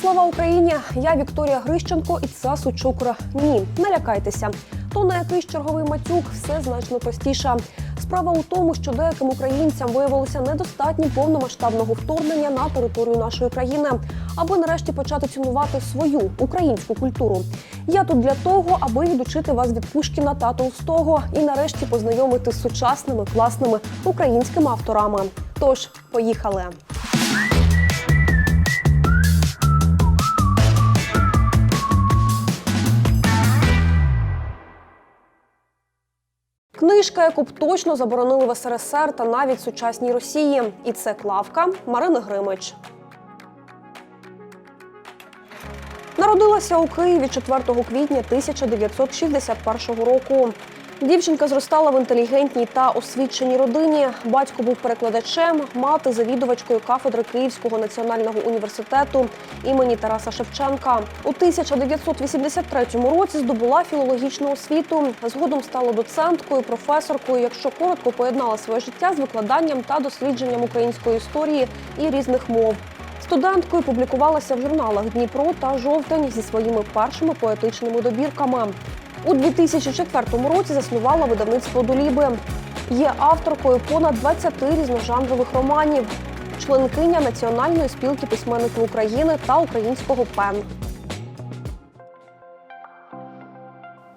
Слава Україні! Я Вікторія Грищенко і це Сучукра. Ні, не лякайтеся. То на якийсь черговий матюк все значно простіше. Справа у тому, що деяким українцям виявилося недостатньо повномасштабного вторгнення на територію нашої країни, аби нарешті почати цінувати свою українську культуру. Я тут для того, аби відучити вас від Пушкіна та Толстого і нарешті познайомити з сучасними класними українськими авторами. Тож, поїхали! Книжка, яку б точно заборонили в СРСР та навіть сучасній Росії. І це клавка Марини Гримич. Народилася у Києві 4 квітня 1961 року. Дівчинка зростала в інтелігентній та освіченій родині. Батько був перекладачем, мати завідувачкою кафедри Київського національного університету імені Тараса Шевченка. У 1983 році здобула філологічну освіту. Згодом стала доценткою, професоркою. Якщо коротко поєднала своє життя з викладанням та дослідженням української історії і різних мов. Студенткою публікувалася в журналах Дніпро та Жовтень зі своїми першими поетичними добірками. У 2004 році заснувала видавництво Доліби. Є авторкою понад 20 різножанрових романів, членкиня Національної спілки письменників України та українського ПЕН.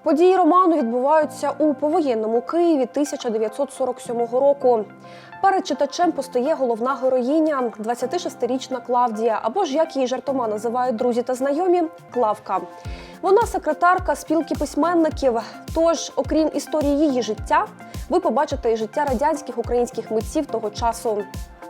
Події роману відбуваються у повоєнному Києві 1947 року. Перед читачем постає головна героїня, 26-річна Клавдія, або ж як її жартома називають друзі та знайомі Клавка. Вона секретарка спілки письменників. Тож, окрім історії її життя, ви побачите і життя радянських українських митців того часу.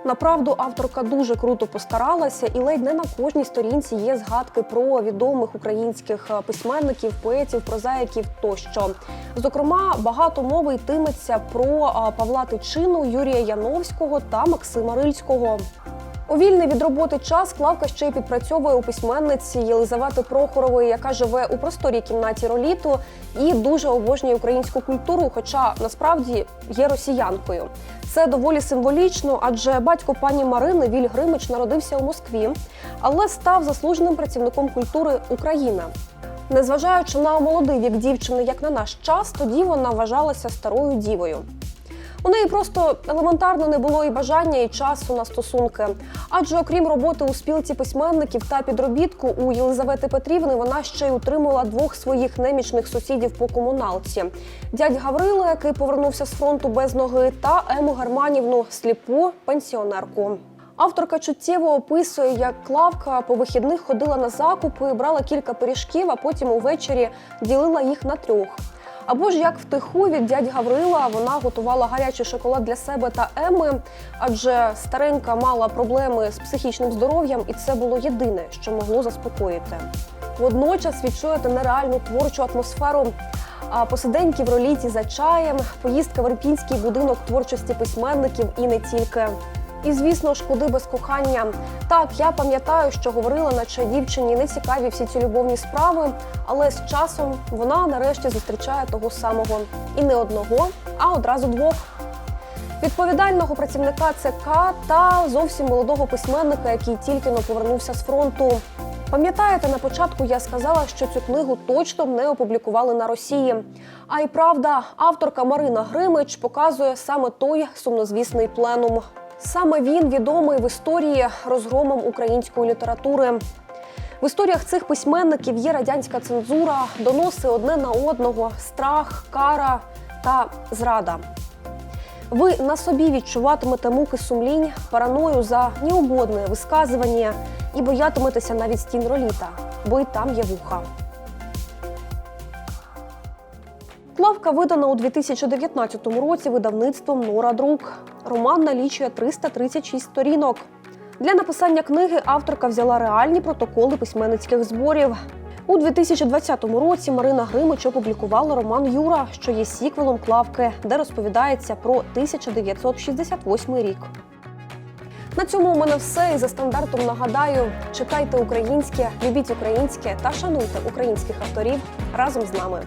Направду, авторка дуже круто постаралася, і ледь не на кожній сторінці є згадки про відомих українських е, письменників, поетів, прозаїків тощо. Зокрема, багато мови йтиметься про е, Павла Тичину, Юрія Яновського та Максима Рильського. У вільний від роботи час Клавка ще й підпрацьовує у письменниці Єлизавети Прохорової, яка живе у просторій кімнаті роліту і дуже обожнює українську культуру, хоча насправді є росіянкою. Це доволі символічно, адже батько пані Марини Віль Гримич народився у Москві, але став заслуженим працівником культури України. Незважаючи на молодий вік дівчини, як на наш час, тоді вона вважалася старою дівою. У неї просто елементарно не було і бажання, і часу на стосунки. Адже окрім роботи у спілці письменників та підробітку у Єлизавети Петрівни, вона ще й утримала двох своїх немічних сусідів по комуналці: дядь Гаврила, який повернувся з фронту без ноги, та Ему Германівну сліпу пенсіонерку. Авторка чуттєво описує, як Клавка по вихідних ходила на закупи, брала кілька пиріжків, а потім увечері ділила їх на трьох. Або ж як втиху від дядь Гаврила вона готувала гарячий шоколад для себе та Еми, адже старенька мала проблеми з психічним здоров'ям, і це було єдине, що могло заспокоїти. Водночас відчуєте нереальну творчу атмосферу. А посиденьки в роліті за чаєм, поїздка в Ірпінський будинок творчості письменників і не тільки. І звісно ж, куди без кохання. Так, я пам'ятаю, що говорила, наче дівчині не цікаві всі ці любовні справи, але з часом вона нарешті зустрічає того самого і не одного, а одразу двох. Відповідального працівника ЦК та зовсім молодого письменника, який тільки но повернувся з фронту. Пам'ятаєте, на початку я сказала, що цю книгу точно не опублікували на Росії. А й правда, авторка Марина Гримич показує саме той сумнозвісний пленум. Саме він відомий в історії розгромом української літератури. В історіях цих письменників є радянська цензура, доноси одне на одного, страх, кара та зрада. Ви на собі відчуватимете муки сумлінь, параною за неугодне висказування і боятиметеся навіть стін роліта, бо й там є вуха. Клавка видана у 2019 році видавництвом Нора Друк. Роман налічує 336 сторінок. Для написання книги авторка взяла реальні протоколи письменницьких зборів. У 2020 році Марина Гримич опублікувала роман Юра, що є сіквелом Клавки, де розповідається про 1968 рік. На цьому у мене все. І за стандартом нагадаю: читайте українське, любіть українське та шануйте українських авторів разом з нами.